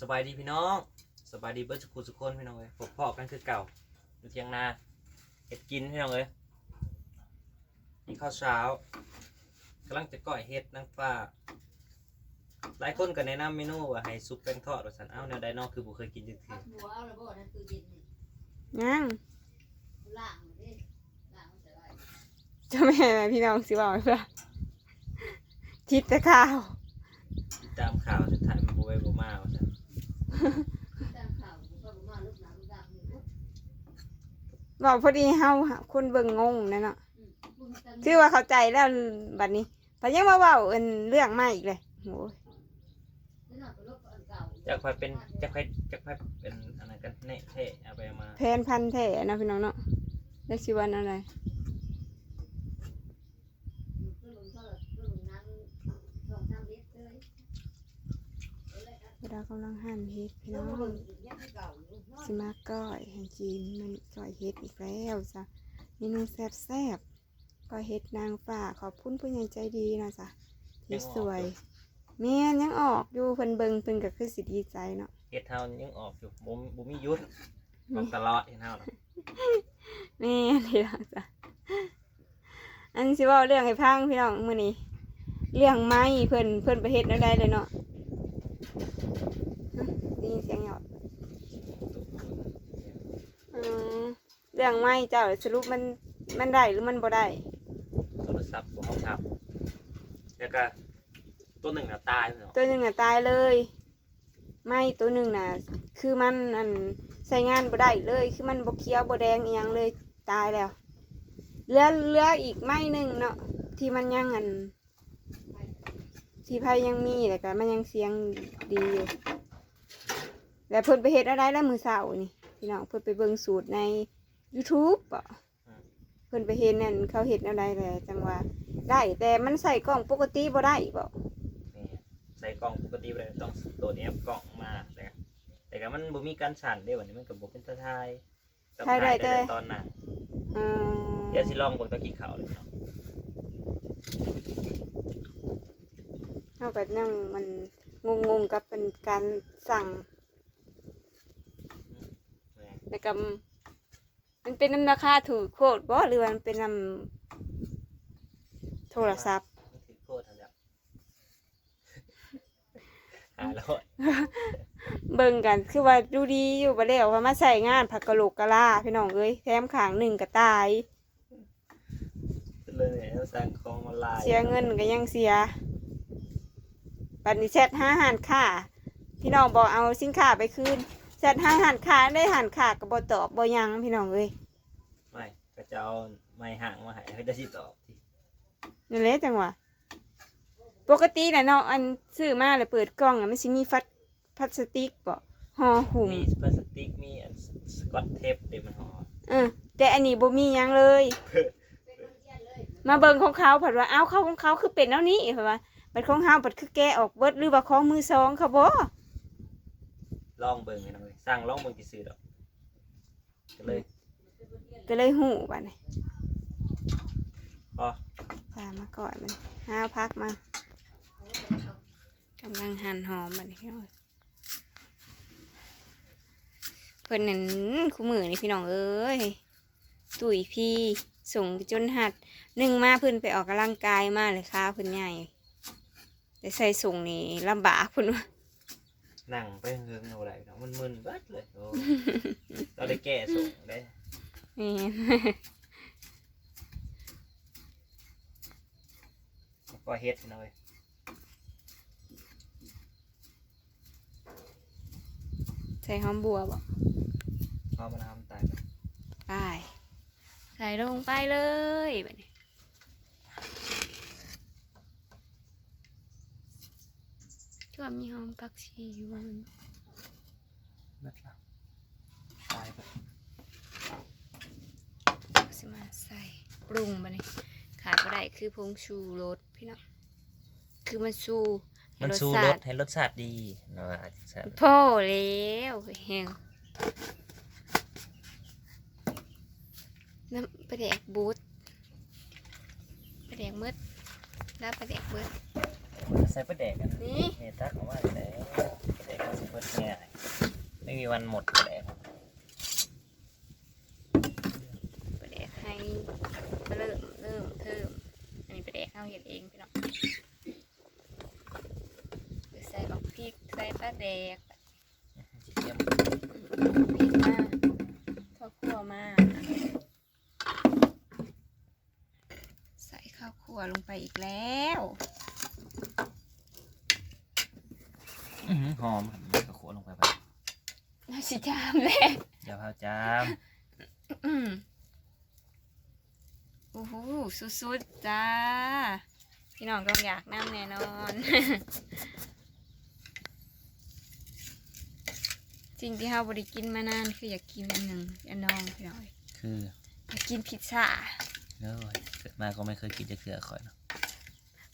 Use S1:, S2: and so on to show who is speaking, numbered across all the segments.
S1: สบายดีพี่น้องสบายดีเบิร์ดสุขุสุขคนพี่น้องเลยพบพ่อกันคือเก่าอยู่เที่ยงนาเห็ดกินพี่น้องเลยนี่ข้าวเช้ากำลังจะก่อยเห็ดนางฟ้าหลายคนก็แนะนำเมนูว่าให้ซุปแป้งทอดว่าสันเอ้าแนวใดเนอกคือบุเคยกินจัง
S2: พั
S1: ที
S2: กหัวเอาระเบิดนั่นคือเย็นนี่
S3: ยัง
S2: ล่างมันดิล่างมันจะไร
S3: จะแม่พี่น้องสิบอกเพื่อทิศตะข้าว
S1: ติดตามข่าวสุดท้าย
S2: บอกว่าลูกหลานลูกหลานนี่อุ๊ย
S3: บอกพอดีเฮาคนเบิ่งงงนั่นเนาะ
S2: อืมบุญตาม
S3: คือว่าเข้าใจแล้วบัดนี้พอยังมาเว้าเอิ้นเรื่องใหม่อีกเลยโอ้ย
S2: นี่น่ะเป็นลูกอันเก่า
S1: จะคอยเป็นจะคอยจะคอยเป็นอะไรกันแน่เท่เอาไปเอามา
S3: แพนพันแท้นะพี่น้องเนาะแล้วสิวันอะไร
S2: อืมก็ลงเท่าไหร่ก็ลงน้ำลงน้ำเล็กเลยเอา เลยอะ
S3: เวลากำลังหั่นเฮ็ดพี่
S2: แล้
S3: น้
S2: ว
S3: อง
S2: มันก็ยังคือเก่าอยู่เนาะ
S3: สิมาก้อยแห่งจีนมันก้อยเฮ็ดอีกแล้วจ้ะเมนูแซ่บแซ่บๆก้อยเฮ็ดนางฟ้าขอบคุณผู้ใหญ่ใจดีนะจ๊ะที่สวยแม่นยังออกอยู่เพิ่นเบิ่งเพิ่นก็คือสิดีใจเนาะ
S1: เห็ดเท่ายังออกอยู่บุบุมีหยุดออกตลอดเห็ดเท่าน่ะ
S3: แม่พี่น้องจ้ะอันสิเว่าเรื่องให้พังพี่น้องมื้อนี้เรื่องไม้เพิ่นเพิ่นไปเฮ็ดแล้วได้เลยเนาะฮะได้ยิน เสียงหยอดอืมเรื่องไม้เจ้าสรุปมันมันได้หรือมันบ่ได้
S1: โทรศัพท์ของเขาทับแล้วก็ตัวหนึ่งน่ะตายพี่น้อง
S3: ตัวหนึ่งน่ะตายเลย ไม้ตัวหนึ่งน่ะ คือมันอันใช้งานบ่ได้เลย คือมันบ่เขียวบ่แดงอีหยังเลยตายแล้วเหลือเหลืออีกไม้หนึ่งเนาะที่มันยังอันที่ไพ่ยังมีแต่ก็มันยังเสียงดีอยู่ แล้วเพิ่นไปเฮ็ดอะไรแล้วมือเสาร์นี่พี่น้องเพิ่นไปเบิ่งสูตรใน YouTube ป่ะเพิ่นไปเห็นนั่นเขาเฮ็ดอะไรแหละจังว่าได้ แต่มันใส่กล้องปกติบ่ได้บ่
S1: นี่ใส่กล่องปกติไปเลยต้องโหลดแอปกล่องมาแต่ก็แต่ก็มันบ่มีการสั่นเด้วันนี้มันก็บ่เป็นตาทายต้องถ่ายได้ตอนนั้น
S3: อืม
S1: เดี๋ยวสิลองเบิ่งตะกี้ข่าวเลยเนาะ
S3: เฮาก็นั่งมันงงๆกับเป็นการสั่ง
S1: แหม่
S3: แล้วก็มันเป็นน้ำราคาถูกโคตรบ่หรือว่ามันเป็นน้ำโทรศัพท์
S1: มันถือโคตรทันแล้วหาแล้ว
S3: เบิ่งกันคือว่าดูดีอยู่บ่แล้วว่ามาใส่งานผักกะโหลกกะลาพี่น้องเอ้ยแถมข้างหนึ่งก็ตาย
S1: เลยเนี่ยสั่งของออนไลน์
S3: เสียเงินก็ยังเสียบัดนี้แชทห้าหันค่าพี่น้องบอกเอาสินค้าไปคืน แชทห้าหันค่าได้หันค่าก็บ่ตอบบ่หยังพี่น้องเอ้ย
S1: ไม่ก็จะเอาไม้ห่างมาให้เขาจะสิตอบที่
S3: นั่นแหละจังหวะปกติน่ะเนาะอันซื้อมาแล้วเปิดกล่องอะมันสิมีฟัดพลาสติกบ่ห่อหุ้ม
S1: มีพลาสติกมีอันสกอตเทปเต็มมันห่อ
S3: เออแต่อันนี้บ่มีหยังเลย
S2: เป็นคนเจียนเลย
S3: มาเบิ่งของเขาผัดว่าเอ้าเขาของเขาคือเป็นแนวนี้เผัดว่าบัดของเฮาผัดคือแกะออกเบิดหรือว่าของมือสองเขาบ่
S1: ลองเบิ่งให้หน่อยสั่งลองเบิ่งกี่ซื้อดอกก็เลย
S3: ก็เลยหูบัดนี้
S1: พอ
S3: ตามมาก่อนมันห้าวพักมากำลังหั่นหอมบัดนี้พี่น้องเพิ่นนั่นคู่มือนี่พี่น้องเอ้ยตุ๋ยพี่ส่งจนหัดหนึ่งมาเพิ่นไปออกกำลังกายมาเลยค่ะเพิ่นใหญ่แต่ใส่ส่งนี่ลำบากเพิ่นว่า
S1: นั่งไปเฮืองเอาอะไรเนาะมันมึนเบิดเลยโอ้เราได้แก้ส่งได้
S3: นี่
S1: ก็เฮ็ดหน่อย
S3: ใส่หอมบัวบ่
S1: พอมันทำตายไป
S3: ไปใส่ลงไปเลยแบบนี้ ก็มีหอมผักชีอยู่บน
S1: นัดละตายไป
S3: สมาใส่ปรุงมานี่ขาดบ่ได้คือผงชูรสพี่น้องคือมันสู้ให้
S1: มัน
S3: รส
S1: สู้
S3: ชาร
S1: ส
S3: ติ
S1: ให้รสชาติดีเนาะอาจจะแซ่บ
S3: พ่อแล้วแห้งน้ำปลาแดกบูดปลาแดกมืดแล้วปลาแดกเบิด
S1: ใส่ปลาแดกกัน
S3: นี่
S1: เฮตักออกมาแล้วปลาแดกมันสิปิดง่ายไม่มีวันหมดแหละ
S3: ประเดกให้เริ่มเริ่มเทิมอันนี้ประเดกเอาเห็ดเองพี่น้องใส่บักพริกใส่ปลาแดก
S1: เยี่ยม
S3: พริกมาข้าวคั่วมาใส่ข้าวคั่วลงไปอีกแล้ว
S1: อื้อหือหอมครับกระโขลงไปไป
S3: น่าสิจามเลย
S1: อย่าพาจาม
S3: อืมโอ้โหสุดๆจ้า พี่น้องต้องอยากน้ำแน่นอนสิ่งที่เราบริกินมานานคืออยากกินอันหนึ่งอันน้องพี่น้อง
S1: คือ
S3: อยากกินพิซซ่า
S1: เด้อเกิดมาก็ไม่เคยกินจะเกลือข่อยเนาะ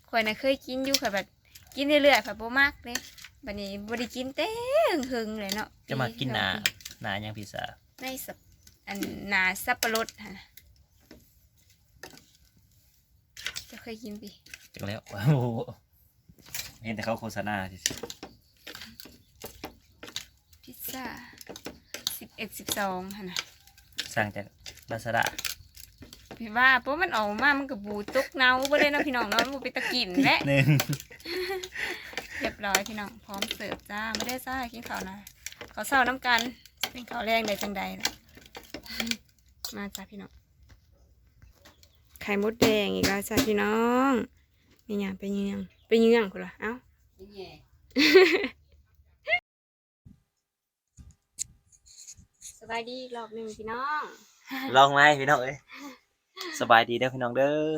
S3: ข่อยน่ะเคยกินอยู่ค่ะแบบกินเรื่อยๆค่ะโบมากเลย บัดนี้บริกินเต้งหึงเลยเนาะ
S1: จะมากินหนาหนายังพิซซ่า
S3: ในสับอันหนาสับปะรดค่ะจะเคยกินปี
S1: จังแล้วโอ้โหเห็นแต่เขาโฆษณาสิ
S3: พิซซ่าสิบเอ็ดสิบสองค่ะนะ
S1: สั่งจากลาซาด้า
S3: พี่ว่าเพราะมันออกมา มันกับบูตกเนาบ่เลยเนาะพี่น้องเนาะมันไปตะกินและ
S1: หนึ่ง
S3: เรียบร้อยพี่น้องพร้อมเสิร์ฟจ้าไม่ได้จ้ากินข้าวนะขาวเศร้าน้ำกันเป็นข้าวแรงใดจังใดล่ะมาจ้าพี่น้องไข่มดแดงอีกแล้วจ้าพี่น้องมีหยังไปเยืองไปเยืองคุณล่ะเอ้า
S2: แง่
S3: สบายดีอีกรอบหนึ่งพี่น้อง
S1: ลองไหมพี่น้องเอ้ยสบายดีเด้อพี่น้องเด้อ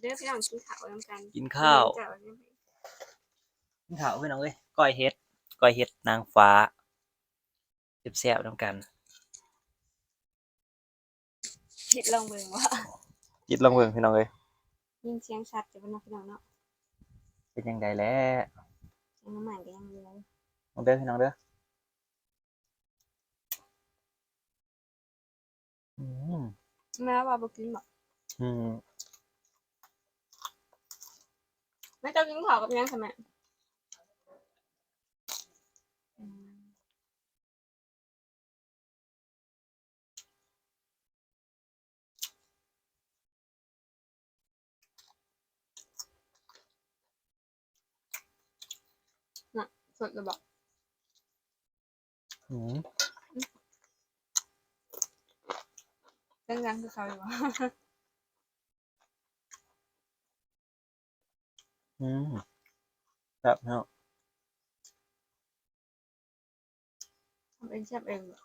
S3: เด้อพี่น้องกินข้าวน้ำกัน
S1: กินข้าว
S3: จ้ะ
S1: กินข้าวพี่น้องเอ้ยก้อยเฮ็ดก้อยเฮ็ดนางฟ้าแซ่บๆน้ำกัน
S3: เห็ดลองเบิ่งว่า
S1: จิตลองเบิ่งพี่น้องเอ้ย
S3: ยินเสียงชัดจะเป็นน้องพี่น้องเนาะ
S1: เป็นยังไงแล้ว
S3: เสียงน้ำใหม่ก็ยังเหลือ
S1: น้องเด้อพี่น้องเด้ออืม
S3: แม่ว่าบ่กินบ่
S1: อืม
S3: แม่เจ้ากินข้าวกับหยังค่ะแม่ สดเลยบอก
S1: อืม
S3: ดังๆคือเขาอยู่บ่
S1: อืมครับเนาะ
S3: ทำเองแซ่บเองบ่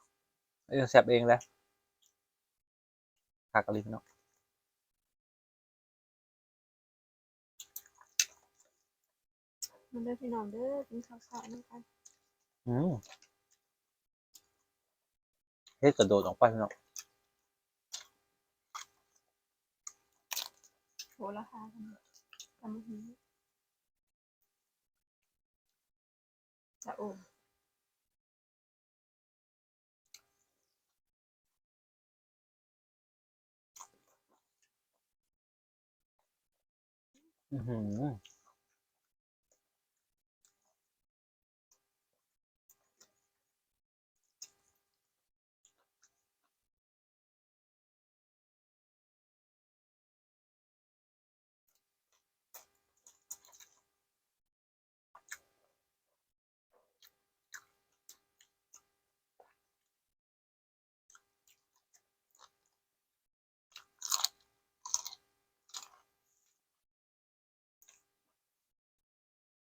S1: เออแซ่บเองแหละผักกะหรี่พี่น้อง
S3: มันเด้อพี่น้องเด้อกินข้าวสารน้ำกัน
S1: อืมเฮ็ดกระโดดออกไปพี่น้อง
S3: โหราคากันทำหิวจะโอ้
S1: อือหือ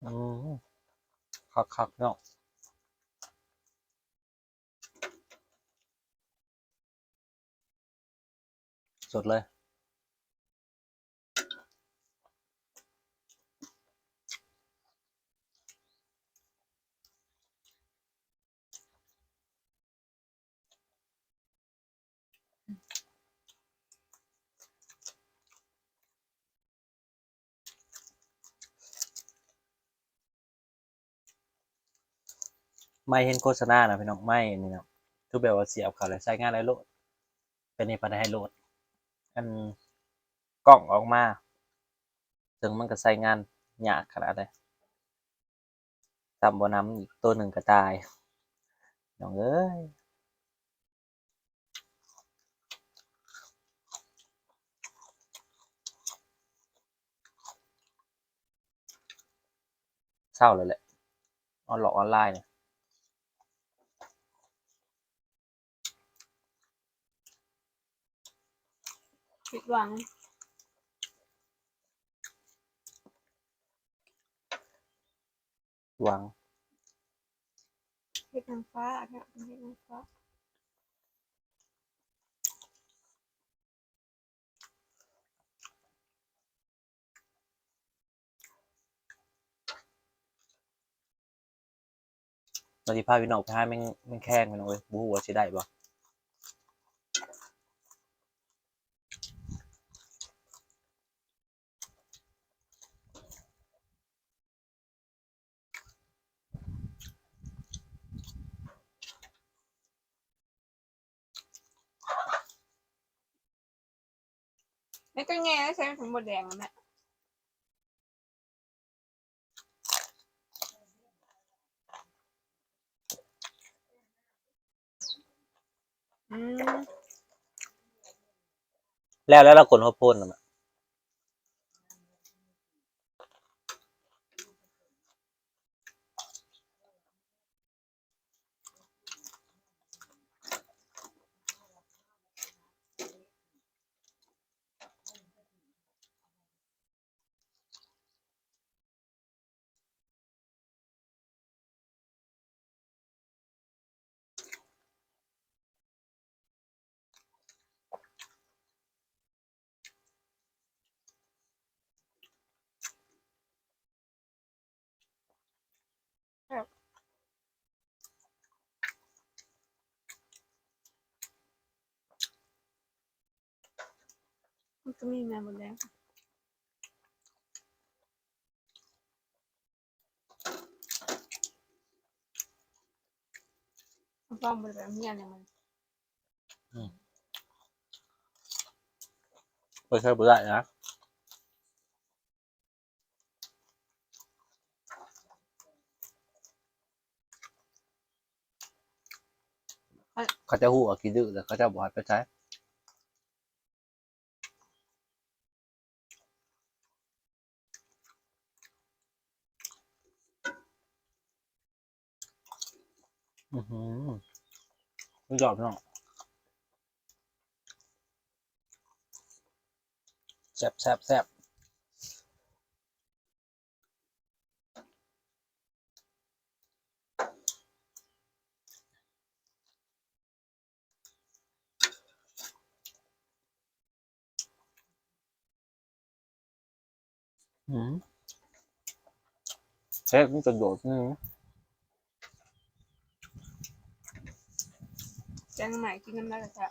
S1: อืม คักคักๆเนาะสดเลย ไม่เห็นโฆษณานะพี่น้องไม่นี่นะทุกแบบว่าเสียบเขาเลยใช้งานอะไรโหลด เป็นในปัญหาโหลด อันกล้องออกมา ถึงมันก็ใช้งานยากขนาดเลยตำบน้ำอีกตัวหนึ่งก็ตายน้องเอ้ยเศร้าเลยแหละออนหลอกออนไลน์เนี่ย
S4: ผิดหวัง
S1: หวัง
S4: เฮ็ดนางฟ้าค่ะเฮ็ดนางฟ้า
S1: เราที่พาพี่น้องไปให้แม่งแม่งแข้งพี่น้องเอ้ยบูหัวาสิได้บ่
S4: แล้วก็แง่แล้วใช้ถุงบดแดงแล้วแม่อืม
S1: แล้วแล้วเรากดหัวโพ่นน่ะ
S4: ก็มีแม่บดแดงเอาฟ้องบดแบบเมียเนี่ยมัน
S1: ไม่ใช่บ่ได้นะเขาจะหู้ว่ากี่ดื้อแต่เขาจะบอกให้ไปใช้ อือหือไม่ยอมน้องแซ่บแซ่บแซ่บอืมเฮ้ยมันกระโดดนึง
S4: แจ้งใหม่กินน้ำลายกระทะ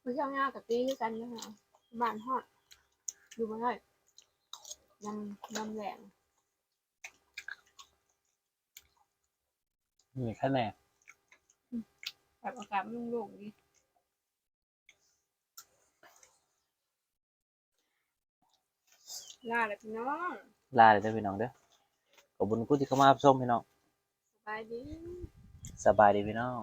S4: ไม่ใช่ง่ายกับตีคือกันนะคะบ้านฮอดอยู่มาได้น้ำน้ำแรง
S1: มีแค่แน่
S4: แบบอากาศมันโล่งๆดี ลาเลยพี่น้อง
S1: ลาเลยเด้อพี่น้องเด้อขอบคุณคุณที่เข้ามารับชมพี่น้อง
S4: สบายดี
S1: สบายดีพี่น้อง